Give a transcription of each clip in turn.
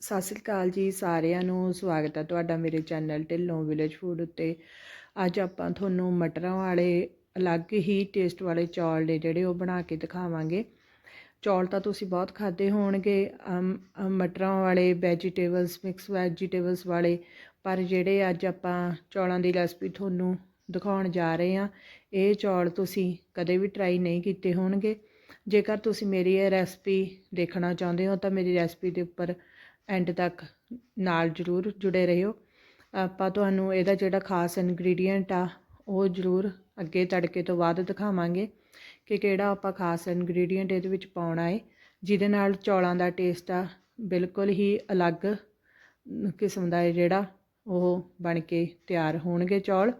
ਸਤਿ ਸ੍ਰੀ ਅਕਾਲ ਜੀ ਸਾਰਿਆਂ ਨੂੰ, ਸਵਾਗਤ ਹੈ ਤੁਹਾਡਾ ਮੇਰੇ ਚੈਨਲ ਢਿੱਲੋਂ ਵਿਲੇਜ ਫੂਡ ਉੱਤੇ। ਅੱਜ ਆਪਾਂ ਤੁਹਾਨੂੰ ਮਟਰਾਂ ਵਾਲੇ ਅਲੱਗ ਹੀ ਟੇਸਟ ਵਾਲੇ ਚੌਲ ਨੇ ਜਿਹੜੇ ਉਹ ਬਣਾ ਕੇ ਦਿਖਾਵਾਂਗੇ। ਚੌਲ ਤਾਂ ਤੁਸੀਂ ਬਹੁਤ ਖਾਦੇ ਹੋਣਗੇ ਮਟਰਾਂ ਵਾਲੇ ਵੈਜੀਟੇਬਲਸ ਮਿਕਸ ਵੈਜੀਟੇਬਲਸ ਵਾਲੇ, ਪਰ ਜਿਹੜੇ ਅੱਜ ਆਪਾਂ ਚੌਲਾਂ ਦੀ ਰੈਸਪੀ ਤੁਹਾਨੂੰ ਦਿਖਾਉਣ ਜਾ ਰਹੇ ਹਾਂ, ਇਹ ਚੌਲ ਤੁਸੀਂ ਕਦੇ ਵੀ ਟਰਾਈ ਨਹੀਂ ਕੀਤੇ ਹੋਣਗੇ। ਜੇਕਰ ਤੁਸੀਂ ਮੇਰੀ ਇਹ ਰੈਸਪੀ ਦੇਖਣਾ ਚਾਹੁੰਦੇ ਹੋ ਤਾਂ ਮੇਰੀ ਰੈਸਪੀ ਦੇ ਉੱਪਰ ਐਂਡ ਤੱਕ ਨਾਲ ਜ਼ਰੂਰ ਜੁੜੇ ਰਹਿਓ ਆਪਾਂ ਤੁਹਾਨੂੰ ਇਹਦਾ ਜਿਹੜਾ ਖਾਸ ਇਨਗਰੀਡੀਅੰਟ ਆ, ਉਹ ਜ਼ਰੂਰ ਅੱਗੇ ਤੜਕੇ ਤੋਂ ਬਾਅਦ ਦਿਖਾਵਾਂਗੇ ਕਿ ਕਿਹੜਾ ਆਪਾਂ ਖਾਸ ਇਨਗਰੀਡੀਅੰਟ ਇਹਦੇ ਵਿੱਚ ਪਾਉਣਾ ਹੈ ਜਿਹਦੇ ਨਾਲ ਚੌਲਾਂ ਦਾ ਟੇਸਟ ਆ ਬਿਲਕੁਲ ਹੀ ਅਲੱਗ ਕਿਸਮ ਦਾ ਹੈ ਜਿਹੜਾ, ਉਹ ਬਣ ਕੇ ਤਿਆਰ ਹੋਣਗੇ ਚੌਲ।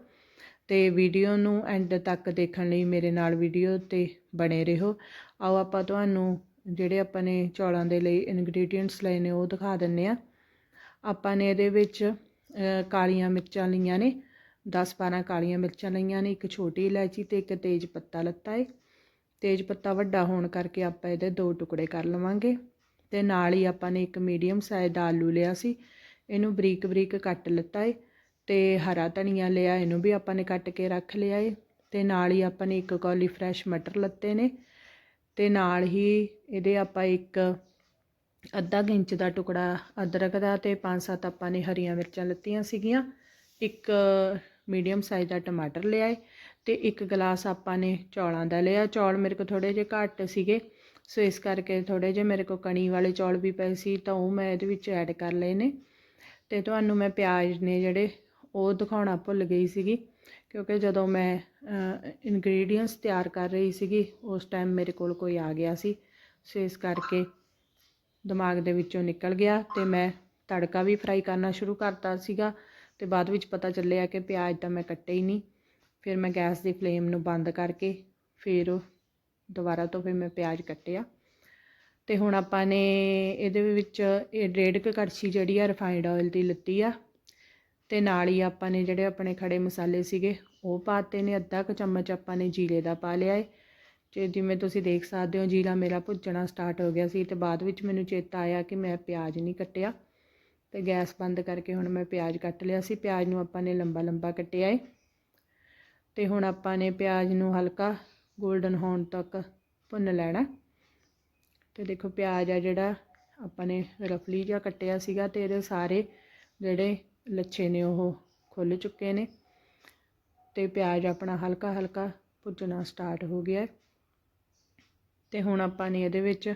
ਤੇ ਵੀਡੀਓ ਨੂੰ ਐਂਡ ਤੱਕ ਦੇਖਣ ਲਈ ਮੇਰੇ ਨਾਲ ਵੀਡੀਓ ਤੇ ਬਣੇ ਰਹੋ। ਆਓ ਆਪਾਂ ਤੁਹਾਨੂੰ ਜਿਹੜੇ ਆਪਾਂ ਨੇ ਚੌਲਾਂ ਦੇ ਲਈ ਇਨਗਰੀਡੀਅੰਟਸ ਲਏ ਨੇ ਉਹ ਦਿਖਾ ਦਿੰਨੇ ਆ। ਆਪਾਂ ਨੇ ਇਹਦੇ ਵਿੱਚ ਕਾਲੀਆਂ ਮਿਰਚਾਂ ਲਈਆਂ ਨੇ 10-12 ਕਾਲੀਆਂ ਮਿਰਚਾਂ ਲਈਆਂ ਨੇ, ਇੱਕ ਛੋਟੀ ਇਲਾਇਚੀ ਤੇ ਇੱਕ ਤੇਜ ਪੱਤਾ ਲੱਤਾ ਏ। ਤੇਜ ਪੱਤਾ ਵੱਡਾ ਹੋਣ ਕਰਕੇ ਆਪਾਂ ਇਹਦੇ ਦੋ ਟੁਕੜੇ ਕਰ ਲਵਾਂਗੇ। ਤੇ ਨਾਲ ਹੀ ਆਪਾਂ ਨੇ ਇੱਕ ਮੀਡੀਅਮ ਸਾਈਜ਼ ਦਾ ਆਲੂ ਲਿਆ ਸੀ, ਇਹਨੂੰ ਬਰੀਕ ਬਰੀਕ ਕੱਟ ਲਿੱਤਾ ਏ। ਤੇ ਹਰਾ ਧਨੀਆ ਲਿਆ, ਇਹਨੂੰ ਵੀ ਆਪਾਂ ਨੇ ਕੱਟ ਕੇ ਰੱਖ ਲਿਆ ਏ। ਤੇ ਨਾਲ ਹੀ ਆਪਾਂ ਨੇ ਇੱਕ ਕੌਲੀ ਫਰੈਸ਼ ਮਟਰ ਲੱਤੇ ਨੇ। ਅਤੇ ਨਾਲ ਹੀ ਇਹਦੇ ਆਪਾਂ ਇੱਕ ਅੱਧਾ ਕੁ ਇੰਚ ਦਾ ਟੁਕੜਾ ਅਦਰਕ ਦਾ ਅਤੇ ਪੰਜ ਸੱਤ ਆਪਾਂ ਨੇ ਹਰੀਆਂ ਮਿਰਚਾਂ ਲਿੱਤੀਆਂ ਸੀਗੀਆਂ। ਇੱਕ ਮੀਡੀਅਮ ਸਾਈਜ਼ ਦਾ ਟਮਾਟਰ ਲਿਆ ਏ ਅਤੇ ਇੱਕ ਗਲਾਸ ਆਪਾਂ ਨੇ ਚੌਲਾਂ ਦਾ ਲਿਆ। ਚੌਲ ਮੇਰੇ ਕੋਲ ਥੋੜ੍ਹੇ ਜਿਹੇ ਘੱਟ ਸੀਗੇ, ਸੋ ਇਸ ਕਰਕੇ ਥੋੜ੍ਹੇ ਜਿਹੇ ਮੇਰੇ ਕੋਲ ਕਣੀ ਵਾਲੇ ਚੌਲ ਵੀ ਪਏ ਸੀ, ਤਾਂ ਉਹ ਮੈਂ ਇਹਦੇ ਵਿੱਚ ਐਡ ਕਰ ਲਏ ਨੇ। ਅਤੇ ਤੁਹਾਨੂੰ ਮੈਂ ਪਿਆਜ਼ ਨੇ ਜਿਹੜੇ ਉਹ ਦਿਖਾਉਣਾ ਭੁੱਲ ਗਈ ਸੀਗੀ। ਕਿਉਂਕਿ ਜਦੋਂ ਮੈਂ ਇਨਗਰੀਡੀਅੰਟਸ ਤਿਆਰ ਕਰ ਰਹੀ ਸੀਗੀ, ਉਸ ਟਾਈਮ ਮੇਰੇ ਕੋਲ ਕੋਈ ਆ ਗਿਆ ਸੀ। ਸੋ ਇਸ ਕਰਕੇ ਦਿਮਾਗ ਦੇ ਵਿੱਚੋਂ ਨਿਕਲ ਗਿਆ ਤੇ ਮੈਂ ਤੜਕਾ ਵੀ ਫਰਾਈ ਕਰਨਾ ਸ਼ੁਰੂ ਕਰਤਾ ਸੀਗਾ ਤੇ ਬਾਅਦ ਵਿੱਚ ਪਤਾ ਚੱਲਿਆ ਕਿ ਪਿਆਜ਼ ਤਾਂ ਮੈਂ ਕੱਟੇ ਹੀ ਨਹੀਂ। ਫਿਰ ਮੈਂ ਗੈਸ ਦੀ ਫਲੇਮ ਨੂੰ ਬੰਦ ਕਰਕੇ ਫਿਰ ਦੁਬਾਰਾ ਤੋਂ ਫਿਰ ਮੈਂ ਪਿਆਜ਼ ਕੱਟਿਆ। ਤੇ ਹੁਣ ਆਪਾਂ ਨੇ ਇਹਦੇ ਵਿੱਚ, ਇਹ ਡੇਢ ਕੁ ਕੜਛੀ ਜਿਹੜੀ ਆ ਰਿਫਾਈਨਡ ਆਇਲ ਦੀ ਲੱਤੀ ਆ। ਤੇ ਨਾਲ ਹੀ ਆਪਾਂ ਨੇ ਜਿਹੜੇ ਆਪਣੇ ਖੜੇ ਮਸਾਲੇ ਸੀਗੇ, ਉਹ ਪਾਤੇ ਨੇ, ਅੱਧਾ ਕੁ ਚਮਚ ਆਪਾਂ ਨੇ ਜੀਰੇ ਦਾ ਪਾ ਲਿਆ ਏ। ਤੇ ਜਿਵੇਂ ਤੁਸੀਂ ਦੇਖ ਸਕਦੇ ਹੋ, ਜੀਰਾ ਮੇਰਾ ਭੁੱਜਣਾ ਸਟਾਰਟ ਹੋ ਗਿਆ ਸੀ ਤੇ ਬਾਅਦ ਵਿੱਚ ਮੈਨੂੰ ਚੇਤਾ ਆਇਆ ਕਿ ਮੈਂ ਪਿਆਜ਼ ਨਹੀਂ ਕੱਟਿਆ। ਤੇ ਗੈਸ ਬੰਦ ਕਰਕੇ ਹੁਣ ਮੈਂ ਪਿਆਜ਼ ਕੱਟ ਲਿਆ ਸੀ। ਪਿਆਜ਼ ਨੂੰ ਆਪਾਂ ਨੇ ਲੰਬਾ ਲੰਬਾ ਕੱਟਿਆ ਏ। ਤੇ ਹੁਣ ਆਪਾਂ ਨੇ ਪਿਆਜ਼ ਨੂੰ ਹਲਕਾ 골ਡਨ ਹੋਣ ਤੱਕ ਭੁੰਨ ਲੈਣਾ। ਤੇ ਦੇਖੋ ਪਿਆਜ਼ ਆ ਜਿਹੜਾ ਆਪਾਂ ਨੇ ਰਫਲੀ ਜਿਹਾ ਕੱਟਿਆ ਸੀਗਾ ਤੇ ਇਹਦੇ ਸਾਰੇ ਜਿਹੜੇ ਲੱਛੇ ਨੇ ਉਹ ਖੁੱਲ ਚੁੱਕੇ ਨੇ ਤੇ ਪਿਆਜ਼ ਆਪਣਾ ਹਲਕਾ ਹਲਕਾ ਭੁੱਜਣਾ ਸਟਾਰਟ ਹੋ ਗਿਆ ਹੈ। ਤੇ ਹੁਣ ਆਪਾਂ ਨੇ ਇਹਦੇ ਵਿੱਚ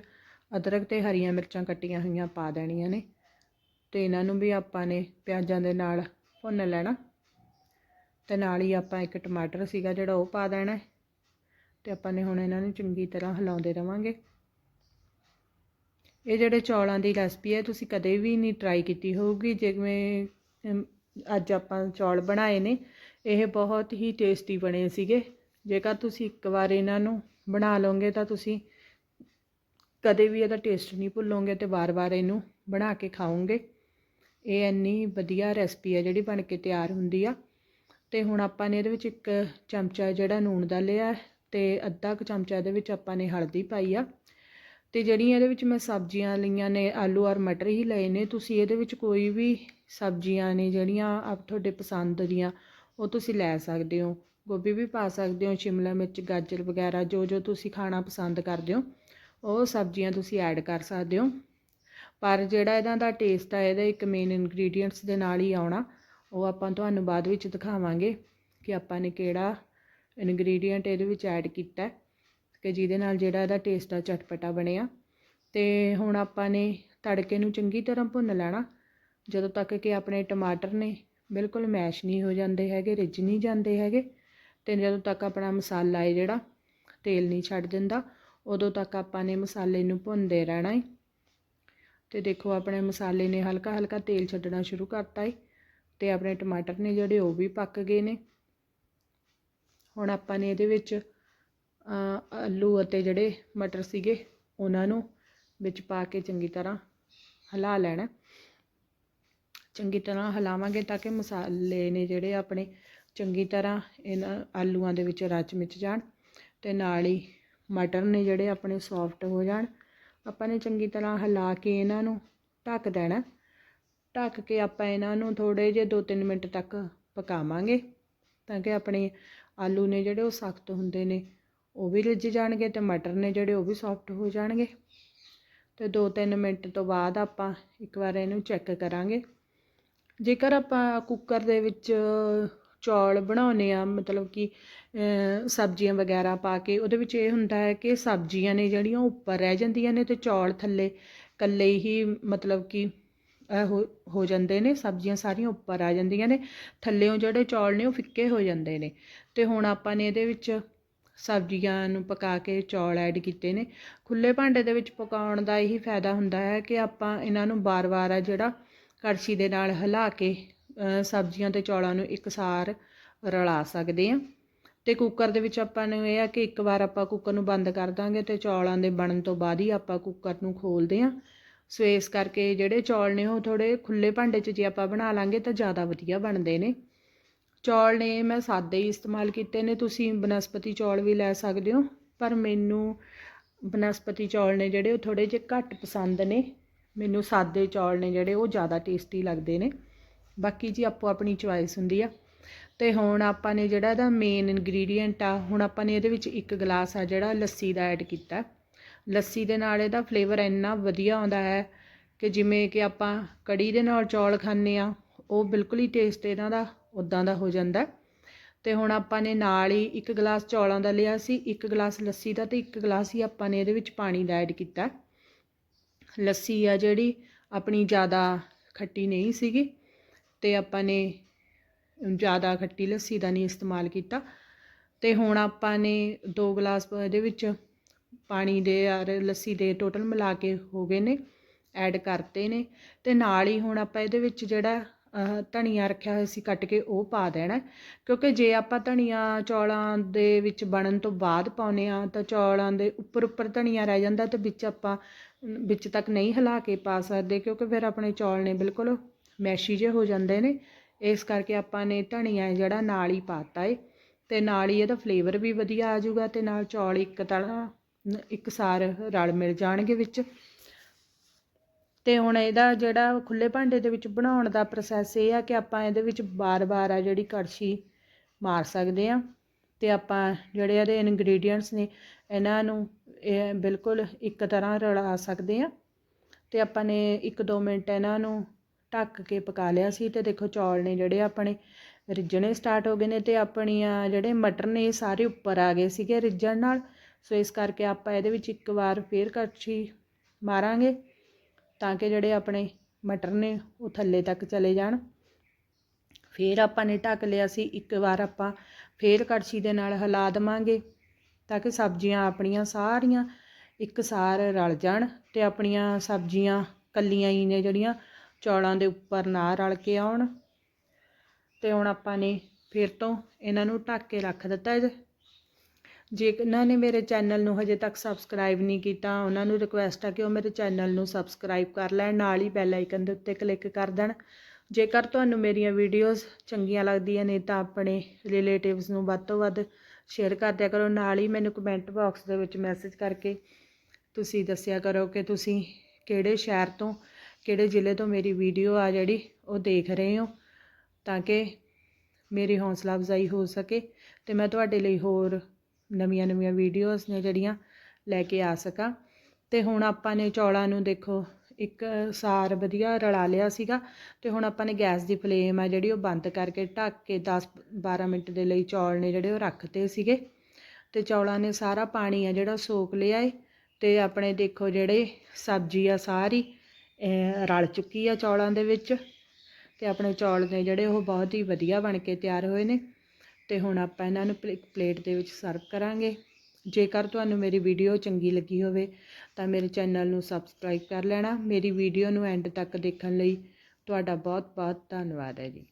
ਅਦਰਕ ਤੇ ਹਰੀਆਂ ਮਿਰਚਾਂ ਕੱਟੀਆਂ ਹੋਈਆਂ ਪਾ ਦੇਣੀਆਂ ਨੇ ਤੇ ਇਹਨਾਂ ਨੂੰ ਵੀ ਆਪਾਂ ਨੇ ਪਿਆਜ਼ਾਂ ਦੇ ਨਾਲ ਭੁੰਨ ਲੈਣਾ। ਤੇ ਨਾਲ ਹੀ ਆਪਾਂ ਇੱਕ ਟਮਾਟਰ ਸੀਗਾ ਜਿਹੜਾ ਉਹ ਪਾ ਦੇਣਾ ਹੈ। ਤੇ ਆਪਾਂ ਨੇ ਹੁਣ ਇਹਨਾਂ ਨੂੰ ਚੰਗੀ ਤਰ੍ਹਾਂ ਹਿਲਾਉਂਦੇ ਰਵਾਂਗੇ। ਇਹ ਜਿਹੜੇ ਚੌਲਾਂ ਦੀ ਰੈਸਪੀ ਹੈ, ਤੁਸੀਂ ਕਦੇ ਵੀ ਨਹੀਂ ਟਰਾਈ ਕੀਤੀ ਹੋਊਗੀ, ਜਿਵੇਂ ਅੱਜ ਆਪਾਂ ਚੌਲ ਬਣਾਏ ਨੇ, ਇਹ ਬਹੁਤ ਹੀ ਟੇਸਟੀ ਬਣੇ ਸੀਗੇ। ਜੇਕਰ ਤੁਸੀਂ ਇੱਕ ਵਾਰ ਇਹਨਾਂ ਨੂੰ ਬਣਾ ਲਓਗੇ ਤਾਂ ਤੁਸੀਂ ਕਦੇ ਵੀ ਇਹਦਾ ਟੇਸਟ ਨਹੀਂ ਭੁੱਲੋਗੇ ਤੇ ਵਾਰ-ਵਾਰ ਇਹਨੂੰ ਬਣਾ ਕੇ ਖਾਓਗੇ। ਇਹ ਇੰਨੀ ਵਧੀਆ ਰੈਸਪੀ ਹੈ ਜਿਹੜੀ ਬਣ ਕੇ ਤਿਆਰ ਹੁੰਦੀ ਆ। ਤੇ ਹੁਣ ਆਪਾਂ ਨੇ ਇਹਦੇ ਵਿੱਚ ਇੱਕ ਚਮਚਾ ਜਿਹੜਾ ਨੂਣ ਦਾ ਲਿਆ ਤੇ ਅੱਧਾ ਕੁ ਚਮਚਾ ਇਹਦੇ ਵਿੱਚ ਆਪਾਂ ਨੇ ਹਲਦੀ ਪਾਈ ਆ। ਅਤੇ ਜਿਹੜੀਆਂ ਇਹਦੇ ਵਿੱਚ ਮੈਂ ਸਬਜ਼ੀਆਂ ਲਈਆਂ ਨੇ, ਆਲੂ ਔਰ ਮਟਰ ਹੀ ਲਏ ਨੇ, ਤੁਸੀਂ ਇਹਦੇ ਵਿੱਚ ਕੋਈ ਵੀ ਸਬਜ਼ੀਆਂ ਨੇ ਜਿਹੜੀਆਂ ਆਪ ਤੁਹਾਡੇ ਪਸੰਦ ਦੀਆਂ, ਉਹ ਤੁਸੀਂ ਲੈ ਸਕਦੇ ਹੋ। ਗੋਭੀ ਵੀ ਪਾ ਸਕਦੇ ਹੋ, ਸ਼ਿਮਲਾ ਮਿਰਚ, ਗਾਜਰ ਵਗੈਰਾ, ਜੋ ਜੋ ਤੁਸੀਂ ਖਾਣਾ ਪਸੰਦ ਕਰਦੇ ਹੋ, ਉਹ ਸਬਜ਼ੀਆਂ ਤੁਸੀਂ ਐਡ ਕਰ ਸਕਦੇ ਹੋ। ਪਰ ਜਿਹੜਾ ਇਹਨਾਂ ਦਾ ਟੇਸਟ ਆ, ਇਹਦਾ ਇੱਕ ਮੇਨ ਇਨਗਰੀਡੀਅੰਟਸ ਦੇ ਨਾਲ ਹੀ ਆਉਣਾ, ਉਹ ਆਪਾਂ ਤੁਹਾਨੂੰ ਬਾਅਦ ਵਿੱਚ ਦਿਖਾਵਾਂਗੇ ਕਿ ਆਪਾਂ ਨੇ ਕਿਹੜਾ ਇਨਗਰੀਡੀਅੰਟ ਇਹਦੇ ਵਿੱਚ ਐਡ ਕੀਤਾ ਕਿ ਜਿਹਦੇ ਨਾਲ ਜਿਹੜਾ ਇਹਦਾ ਟੇਸਟ ਆ, ਚਟਪਟਾ ਬਣਿਆ। ਤੇ ਹੁਣ ਆਪਾਂ ਨੇ ਤੜਕੇ ਨੂੰ ਚੰਗੀ ਤਰ੍ਹਾਂ ਭੁੰਨ ਲੈਣਾ। ਜਦੋਂ ਤੱਕ ਕਿ ਆਪਣੇ ਟਮਾਟਰ ਨੇ ਬਿਲਕੁਲ ਮੈਸ਼ ਨਹੀਂ ਹੋ ਜਾਂਦੇ ਹੈਗੇ, ਰਿੱਝ ਨਹੀਂ ਜਾਂਦੇ ਹੈਗੇ, ਤੇ ਜਦੋਂ ਤੱਕ ਆਪਣਾ ਮਸਾਲਾ ਹੈ ਜਿਹੜਾ, ਤੇਲ ਨਹੀਂ ਛੱਡ ਦਿੰਦਾ, ਉਦੋਂ ਤੱਕ ਆਪਾਂ ਨੇ ਮਸਾਲੇ ਨੂੰ ਭੁੰਨਦੇ ਰਹਿਣਾ ਹੈ ਤੇ ਦੇਖੋ, ਆਪਣੇ ਮਸਾਲੇ ਨੇ ਹਲਕਾ ਹਲਕਾ ਤੇਲ ਛੱਡਣਾ ਸ਼ੁਰੂ ਕਰਤਾ ਹੈ ਤੇ ਆਪਣੇ ਟਮਾਟਰ ਨੇ ਜਿਹੜੇ ਉਹ ਵੀ ਪੱਕ ਗਏ ਨੇ। ਹੁਣ ਆਪਾਂ ਨੇ ਇਹਦੇ ਵਿੱਚ ਆਲੂ ਅਤੇ ਜਿਹੜੇ ਮਟਰ ਸੀਗੇ ਉਹਨਾਂ ਨੂੰ ਵਿੱਚ ਪਾ ਕੇ ਚੰਗੀ ਤਰ੍ਹਾਂ ਹਿਲਾ ਲੈਣਾ। ਚੰਗੀ ਤਰ੍ਹਾਂ ਹਿਲਾਵਾਂਗੇ ਤਾਂ ਕਿ ਮਸਾਲੇ ਨੇ ਜਿਹੜੇ ਆਪਣੇ ਚੰਗੀ ਤਰ੍ਹਾਂ ਇਹਨਾਂ ਆਲੂਆਂ ਦੇ ਵਿੱਚ ਰਚ ਮਿਚ ਜਾਣ ਤੇ ਨਾਲ ਹੀ ਮਟਰ ਨੇ ਜਿਹੜੇ ਆਪਣੇ ਸੌਫਟ ਹੋ ਜਾਣ। ਆਪਾਂ ਨੇ ਚੰਗੀ ਤਰ੍ਹਾਂ ਹਿਲਾ ਕੇ ਇਹਨਾਂ ਨੂੰ ਢੱਕ ਦੇਣਾ। ਢੱਕ ਕੇ ਆਪਾਂ ਇਹਨਾਂ ਨੂੰ ਥੋੜੇ ਜਿਹੇ 2-3 ਮਿੰਟ ਤੱਕ ਪਕਾਵਾਂਗੇ ਤਾਂ ਕਿ ਆਪਣੇ ਆਲੂ ਨੇ ਜਿਹੜੇ ਉਹ ਸਖਤ ਹੁੰਦੇ ਨੇ ਉਹ ਵੀ ਰਿੱਝ ਜਾਣਗੇ ਤੇ ਮਟਰ ਨੇ ਜਿਹੜੇ ਉਹ ਵੀ ਸੌਫਟ ਹੋ ਜਾਣਗੇ। ਤੇ 2-3 ਮਿੰਟ ਤੋਂ ਬਾਅਦ ਆਪਾਂ ਇੱਕ ਵਾਰ ਇਹਨੂੰ ਚੈੱਕ ਕਰਾਂਗੇ। ਜੇਕਰ ਆਪਾਂ ਕੁੱਕਰ ਦੇ ਵਿੱਚ ਚੌਲ ਬਣਾਉਨੇ ਆ ਮਤਲਬ ਕਿ ਸਬਜ਼ੀਆਂ ਵਗੈਰਾ ਪਾ ਕੇ, ਉਹਦੇ ਵਿੱਚ ਇਹ ਹੁੰਦਾ ਹੈ ਕਿ ਸਬਜ਼ੀਆਂ ਨੇ ਜਿਹੜੀਆਂ ਉਹ ਉੱਪਰ ਰਹਿ ਜਾਂਦੀਆਂ ਨੇ ਤੇ ਚੌਲ ਥੱਲੇ ਕੱਲੇ ਹੀ, ਮਤਲਬ ਕਿ ਹੋ ਹੋ ਜਾਂਦੇ ਨੇ, ਸਬਜ਼ੀਆਂ ਸਾਰੀਆਂ ਉੱਪਰ ਆ ਜਾਂਦੀਆਂ ਨੇ। ਥੱਲੇੋਂ ਜਿਹੜੇ ਚੌਲ ਨੇ ਉਹ ਫਿੱਕੇ ਹੋ ਜਾਂਦੇ ਨੇ। ਤੇ ਹੁਣ ਆਪਾਂ ਨੇ ਇਹਦੇ ਵਿੱਚ ਸਬਜ਼ੀਆਂ ਨੂੰ ਪਕਾ ਕੇ ਚੌਲ ਐਡ ਕੀਤੇ ਨੇ। ਖੁੱਲੇ ਭਾਂਡੇ ਦੇ ਵਿੱਚ ਪਕਾਉਣ ਦਾ ਇਹੀ ਫਾਇਦਾ ਹੁੰਦਾ ਹੈ ਕਿ ਆਪਾਂ ਇਹਨਾਂ ਨੂੰ ਬਾਰ-ਬਾਰ ਆ ਜਿਹੜਾ ਕੜਛੀ ਦੇ ਨਾਲ ਹਿਲਾ ਕੇ ਸਬਜ਼ੀਆਂ ਤੇ ਚੌਲਾਂ ਨੂੰ ਇਕਸਾਰ ਰਲਾ ਸਕਦੇ ਹਾਂ। ਤੇ ਕੁੱਕਰ ਦੇ ਵਿੱਚ ਆਪਾਂ ਨੂੰ ਇਹ ਆ ਕਿ ਇੱਕ ਵਾਰ ਆਪਾਂ ਕੁੱਕਰ ਨੂੰ ਬੰਦ ਕਰ ਦਾਂਗੇ ਤੇ ਚੌਲਾਂ ਦੇ ਬਣਨ ਤੋਂ ਬਾਅਦ ਹੀ ਆਪਾਂ ਕੁੱਕਰ ਨੂੰ ਖੋਲਦੇ ਹਾਂ। ਸੋ ਇਸ ਕਰਕੇ ਜਿਹੜੇ ਚੌਲ ਨੇ ਉਹ ਥੋੜੇ ਖੁੱਲੇ ਭਾਂਡੇ 'ਚ ਜੇ ਆਪਾਂ ਬਣਾ ਲਾਂਗੇ ਤਾਂ ਜ਼ਿਆਦਾ ਵਧੀਆ ਬਣਦੇ ਨੇ। ਚੌਲ ਨੇ ਮੈਂ ਸਾਦੇ ਹੀ ਇਸਤੇਮਾਲ ਕੀਤੇ ਨੇ, ਤੁਸੀਂ ਬਨਸਪਤੀ ਚੌਲ ਵੀ ਲੈ ਸਕਦੇ ਹੋ, ਪਰ ਮੈਨੂੰ ਬਨਸਪਤੀ ਚੌਲ ਨੇ ਜਿਹੜੇ ਉਹ ਥੋੜੇ ਜਿਹੇ ਘੱਟ ਪਸੰਦ ਨੇ, ਮੈਨੂੰ ਸਾਦੇ ਚੌਲ ਨੇ ਜਿਹੜੇ ਉਹ ਜ਼ਿਆਦਾ ਟੇਸਟੀ ਲੱਗਦੇ ਨੇ। ਬਾਕੀ ਜੀ ਆਪੋ ਆਪਣੀ ਚੁਆਇਸ ਹੁੰਦੀ ਆ। ਤੇ ਹੁਣ ਆਪਾਂ ਨੇ ਜਿਹੜਾ ਇਹਦਾ ਮੇਨ ਇਨਗਰੀਡੀਅੰਟ ਆ, ਹੁਣ ਆਪਾਂ ਨੇ ਇਹਦੇ ਵਿੱਚ ਇੱਕ ਗਲਾਸ ਆ ਜਿਹੜਾ ਲੱਸੀ ਦਾ ਐਡ ਕੀਤਾ। ਲੱਸੀ ਦੇ ਨਾਲ ਇਹਦਾ ਫਲੇਵਰ ਇੰਨਾ ਵਧੀਆ ਆਉਂਦਾ ਹੈ ਕਿ ਜਿਵੇਂ ਕਿ ਆਪਾਂ ਕੜੀ ਦੇ ਨਾਲ ਚੌਲ ਖਾਂਦੇ ਆ ਉਹ ਬਿਲਕੁਲ ਹੀ ਟੇਸਟ ਇਹਨਾਂ ਦਾ ਉਦਾਂ ਦਾ ਹੋ ਜਾਂਦਾ ਤੇ ਹੁਣ ਆਪਾਂ ਨੇ ਨਾਲ ਹੀ ਇੱਕ ਗਲਾਸ ਚੌਲਾਂ ਦਾ ਲਿਆ ਸੀ, ਇੱਕ ਗਲਾਸ ਲੱਸੀ ਦਾ ਤੇ ਇੱਕ ਗਲਾਸ ਹੀ ਆਪਾਂ ਨੇ ਇਹਦੇ ਵਿੱਚ ਪਾਣੀ ਦਾ ਐਡ ਕੀਤਾ। ਲੱਸੀ ਆ ਜਿਹੜੀ ਆਪਣੀ ਜ਼ਿਆਦਾ ਖੱਟੀ ਨਹੀਂ ਸੀਗੀ ਤੇ ਆਪਾਂ ਨੇ ਜ਼ਿਆਦਾ ਖੱਟੀ ਲੱਸੀ ਦਾ ਨਹੀਂ ਇਸਤੇਮਾਲ ਕੀਤਾ। ਤੇ ਹੁਣ ਆਪਾਂ ਨੇ ਦੋ ਗਲਾਸ ਇਹਦੇ ਵਿੱਚ ਪਾਣੀ ਦੇ ਔਰ ਲੱਸੀ ਦੇ ਟੋਟਲ ਮਿਲਾ ਕੇ ਹੋ ਗਏ ਨੇ ਐਡ ਕਰਤੇ ਨੇ। ਤੇ ਨਾਲ ਹੀ ਹੁਣ ਆਪਾਂ ਇਹਦੇ ਵਿੱਚ ਜਿਹੜਾ ਧਨੀਆ ਰੱਖਿਆ ਹੋਇਆ ਸੀ ਕੱਟ ਕੇ ਉਹ ਪਾ ਦੇਣਾ ਕਿਉਂਕਿ ਜੇ ਆਪਾਂ ਧਨੀਆ ਚੌਲਾਂ ਦੇ ਵਿੱਚ ਬਣਨ ਤੋਂ ਬਾਅਦ ਪਾਉਨੇ ਆ ਤਾਂ ਚੌਲਾਂ ਦੇ ਉੱਪਰ ਉੱਪਰ ਧਨੀਆ ਰਹਿ ਜਾਂਦਾ ਤੇ ਵਿੱਚ ਆਪਾਂ, ਵਿੱਚ ਤੱਕ ਨਹੀਂ ਹਿਲਾ ਕੇ ਪਾ ਸਕਦੇ ਕਿਉਂਕਿ ਫਿਰ ਆਪਣੇ ਚੌਲ ਨੇ ਬਿਲਕੁਲ ਮੈਸ਼ੀ ਜਿਹੇ ਹੋ ਜਾਂਦੇ ਨੇ। ਇਸ ਕਰਕੇ ਆਪਾਂ ਨੇ ਧਨੀਆ ਜਿਹੜਾ ਨਾਲ ਹੀ ਪਾਤਾ ਏ ਤੇ ਨਾਲ ਹੀ ਇਹਦਾ ਫਲੇਵਰ ਵੀ ਵਧੀਆ ਆ ਜਾਊਗਾ ਤੇ ਨਾਲ ਚੌਲ ਇੱਕ ਤਰ੍ਹਾਂ, ਇੱਕ ਸਾਰ ਰਲ ਮਿਲ ਜਾਣਗੇ ਵਿੱਚ। ਅਤੇ ਹੁਣ ਇਹਦਾ ਜਿਹੜਾ ਖੁੱਲ੍ਹੇ ਭਾਂਡੇ ਦੇ ਵਿੱਚ ਬਣਾਉਣ ਦਾ ਪ੍ਰੋਸੈਸ ਇਹ ਆ ਕਿ ਆਪਾਂ ਇਹਦੇ ਵਿੱਚ ਵਾਰ ਵਾਰ ਆ ਜਿਹੜੀ ਕੜਛੀ ਮਾਰ ਸਕਦੇ ਹਾਂ ਅਤੇ ਆਪਾਂ ਜਿਹੜੇ ਇਹਦੇ ਇਨਗਰੀਡੀਅੰਟਸ ਨੇ, ਇਹਨਾਂ ਨੂੰ ਇਹ ਬਿਲਕੁਲ ਇੱਕ ਤਰ੍ਹਾਂ ਰਲਾ ਸਕਦੇ ਹਾਂ ਅਤੇ ਆਪਾਂ ਨੇ 1-2 ਮਿੰਟ ਇਹਨਾਂ ਨੂੰ ਢੱਕ ਕੇ ਪਕਾ ਲਿਆ ਸੀ ਤੇ ਦੇਖੋ ਚੌਲ ਨੇ ਜਿਹੜੇ ਆਪਣੇ ਰਿੱਝਣੇ ਸਟਾਰਟ ਹੋ ਗਏ ਨੇ ਤੇ ਆਪਣੀਆਂ ਜਿਹੜੇ ਮਟਰ ਨੇ ਇਹ ਸਾਰੇ ਉੱਪਰ ਆ ਗਏ ਸੀਗੇ ਰਿੱਝਣ ਨਾਲ, ਸੋ ਇਸ ਕਰਕੇ ਆਪਾਂ ਇਹਦੇ ਵਿੱਚ ਇੱਕ ਵਾਰ ਫੇਰ ਕੜਛੀ ਮਾਰਾਂਗੇ ਤਾਂ ਕਿ ਜਿਹੜੇ ਆਪਣੇ ਮਟਰ ਨੇ ਉਹ ਥੱਲੇ ਤੱਕ ਚਲੇ ਜਾਣ। ਫਿਰ ਆਪਾਂ ਨੇ ਢੱਕ ਲਿਆ ਸੀ, ਇੱਕ ਵਾਰ ਆਪਾਂ ਫਿਰ ਕੜਛੀ ਦੇ ਨਾਲ ਹਿਲਾ ਦੇਵਾਂਗੇ ਤਾਂ ਕਿ ਸਬਜ਼ੀਆਂ ਆਪਣੀਆਂ ਸਾਰੀਆਂ ਇੱਕ ਸਾਰ ਰਲ ਜਾਣ ਤੇ ਆਪਣੀਆਂ ਸਬਜ਼ੀਆਂ ਕੱਲੀਆਂ ਹੀ ਨੇ ਜਿਹੜੀਆਂ ਚੌਲਾਂ ਦੇ ਉੱਪਰ ਨਾ ਰਲ ਕੇ ਆਉਣ। ਤੇ ਹੁਣ ਆਪਾਂ ਨੇ ਫਿਰ ਤੋਂ ਇਹਨਾਂ ਨੂੰ ਢੱਕ ਕੇ ਰੱਖ ਦਿੱਤਾ ਜੇ ਜੇ ਇਹਨਾਂ ਨੇ ਮੇਰੇ ਚੈਨਲ ਨੂੰ ਹਜੇ ਤੱਕ ਸਬਸਕ੍ਰਾਈਬ ਨਹੀਂ ਕੀਤਾ, ਉਹਨਾਂ ਨੂੰ ਰਿਕੁਐਸਟ ਆ ਕਿ ਉਹ ਮੇਰੇ ਚੈਨਲ ਨੂੰ ਸਬਸਕ੍ਰਾਈਬ ਕਰ ਲੈਣ, ਨਾਲ ਹੀ ਬੈਲ ਆਈਕਨ ਦੇ ਉੱਤੇ ਕਲਿੱਕ ਕਰ ਦੇਣ। ਜੇਕਰ ਤੁਹਾਨੂੰ ਮੇਰੀਆਂ ਵੀਡੀਓਜ਼ ਚੰਗੀਆਂ ਲੱਗਦੀਆਂ ਨੇ ਤਾਂ ਆਪਣੇ ਰਿਲੇਟਿਵਸ ਨੂੰ ਵੱਧ ਤੋਂ ਵੱਧ ਸ਼ੇਅਰ ਕਰ ਦਿਆ ਕਰੋ, ਨਾਲ ਹੀ ਮੈਨੂੰ ਕਮੈਂਟ ਬਾਕਸ ਦੇ ਵਿੱਚ ਮੈਸੇਜ ਕਰਕੇ ਤੁਸੀਂ ਦੱਸਿਆ ਕਰੋ ਕਿ ਤੁਸੀਂ ਕਿਹੜੇ ਸ਼ਹਿਰ ਤੋਂ, ਕਿਹੜੇ ਜ਼ਿਲ੍ਹੇ ਤੋਂ ਮੇਰੀ ਵੀਡੀਓ ਆ ਜਿਹੜੀ ਉਹ ਦੇਖ ਰਹੇ ਹੋ, ਤਾਂ ਕਿ ਮੇਰੀ ਹੌਸਲਾ ਅਫਜ਼ਾਈ ਹੋ ਸਕੇ। ਤੇ ਮੈਂ ਤੁਹਾਡੇ ਲਈ ਹੋਰ ਨਵੀਆਂ ਨਵੀਆਂ ਵੀਡੀਓਜ਼ ਨੇ ਜਿਹੜੀਆਂ ਲੈ ਕੇ ਆ ਸਕਾਂ। ਤੇ ਹੁਣ ਆਪਾਂ ਨੇ ਚੌਲਾਂ ਨੂੰ ਦੇਖੋ, ਇੱਕ ਸਾਰ ਵਧੀਆ ਰਲਾ ਲਿਆ ਸੀਗਾ। ਤੇ ਹੁਣ ਆਪਾਂ ਨੇ ਗੈਸ ਦੀ ਫਲੇਮ ਆ ਜਿਹੜੀ ਉਹ ਬੰਦ ਕਰਕੇ ਢੱਕ ਕੇ 10 12 ਮਿੰਟ ਦੇ ਲਈ ਚੌਲ ਨੇ ਜਿਹੜੇ ਉਹ ਰੱਖਤੇ ਸੀਗੇ। ਤੇ ਚੌਲਾਂ ਨੇ ਸਾਰਾ ਪਾਣੀ ਆ ਜਿਹੜਾ ਸੋਕ ਲਿਆ ਏ। ਤੇ ਆਪਣੇ ਦੇਖੋ ਜਿਹੜੇ ਸਬਜ਼ੀ ਆ ਸਾਰੀ ਰਲ ਚੁੱਕੀ ਆ ਚੌਲਾਂ ਦੇ ਵਿੱਚ। ਤੇ ਆਪਣੇ ਚੌਲ ਨੇ ਜਿਹੜੇ ਉਹ ਬਹੁਤ ਹੀ ਵਧੀਆ ਬਣ ਕੇ ਤਿਆਰ ਹੋਏ ਨੇ। ਤੇ ਹੁਣ ਆਪਾਂ ਇਹਨਾਂ ਨੂੰ ਪਲੇ- ਪਲੇਟ ਦੇ ਵਿੱਚ ਸਰਵ ਕਰਾਂਗੇ। ਜੇਕਰ ਤੁਹਾਨੂੰ ਮੇਰੀ ਵੀਡੀਓ ਚੰਗੀ ਲੱਗੀ ਹੋਵੇ, ਤਾਂ ਮੇਰੇ ਚੈਨਲ ਨੂੰ ਸਬਸਕ੍ਰਾਈਬ ਕਰ ਲੈਣਾ। ਮੇਰੀ ਵੀਡੀਓ ਨੂੰ ਐਂਡ ਤੱਕ ਦੇਖਣ ਲਈ ਤੁਹਾਡਾ ਬਹੁਤ ਬਹੁਤ ਧੰਨਵਾਦ ਹੈ ਜੀ।